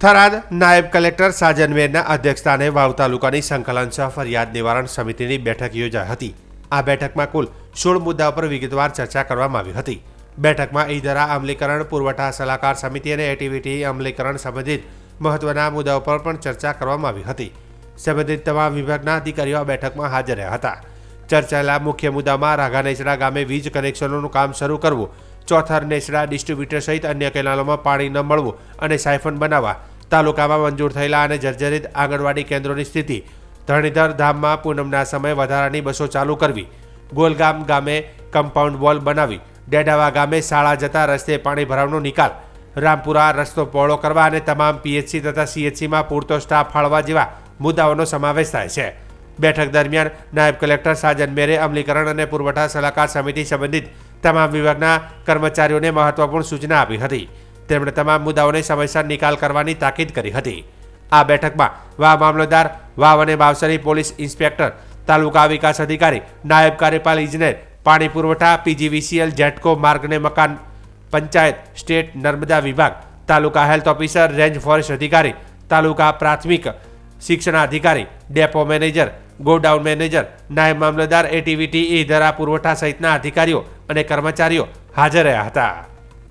થરાદ નાયબ કલેક્ટર સાજન મેરના અધ્યક્ષસ્થાને વાવ તાલુકાની સંકલન સહ ફરિયાદ નિવારણ સમિતિની બેઠક યોજાઈ હતી. આ બેઠકમાં કુલ સોળ મુદ્દા પર વિગતવાર ચર્ચા કરવામાં આવી હતી. બેઠકમાં ઈદરા અમલીકરણ, પુરવઠા સલાહકાર સમિતિ અને એટીવીટી અમલીકરણ સંબંધિત મહત્વના મુદ્દાઓ પર પણ ચર્ચા કરવામાં આવી હતી. સંબંધિત તમામ વિભાગના અધિકારીઓ આ બેઠકમાં હાજર રહ્યા હતા. ચર્ચાયેલા મુખ્ય મુદ્દામાં રાઘાનેચડા ગામે વીજ કનેક્શનોનું કામ શરૂ કરવું ચોથર નેસડા ડિસ્ટ્રીબ્યુટર સહિત અન્ય કેનાલોમાં પાણી ન મળવું અને સાયફન બનાવવા તાલુકામાં મંજૂર થયેલા અને જર્જરિત આંગણવાડી કેન્દ્રોની સ્થિતિ. ધરણીધર ધામમાં પૂનમના સમયે વધારાની બસો ચાલુ કરવી. ગોલગામ ગામે કમ્પાઉન્ડ વોલ બનાવી. ડેડાવા ગામે શાળા જતા રસ્તે પાણી ભરાવનો નિકાલ. રામપુરા રસ્તો પહોળો કરવા અને તમામ પીએચસી તથા સીએચસીમાં પૂરતો સ્ટાફ ફાળવા જેવા મુદ્દાઓનો સમાવેશ થાય છે. બેઠક દરમિયાન નાયબ કલેક્ટર સાજન મેરે, અમલીકરણ અને પુરવઠા સલાહકાર સમિતિ સંબંધિત તમામ વિભાગના કર્મચારીઓને મહત્વપૂર્ણ સૂચના આપી હતી. તેમણે તમામ મુદ્દાઓને સમયસર નિકાલ કરવાની તાકીદ કરી હતી. આ બેઠકમાં વાવ મામલતદાર, વાવ અને બાવસરી પોલીસ ઇન્સ્પેક્ટર, તાલુકા વિકાસ અધિકારી, નાયબ કાર્યપાલ ઇજનેર, પાણી પુરવઠા, પીજીવીસીએલ, જેટકો માર્ગ અને મકાન પંચાયત, સ્ટેટ, નર્મદા વિભાગ, taluka health officer, range forest અધિકારી, તાલુકા પ્રાથમિક શિક્ષણ અધિકારી, ડેપો મેનેજર, ગોડાઉન મેનેજર, નાયબ મામલતદાર એટીવીટી ઈ ધરા પુરવઠા સહિતના અધિકારીઓ અને કર્મચારીઓ હાજર રહ્યા હતા.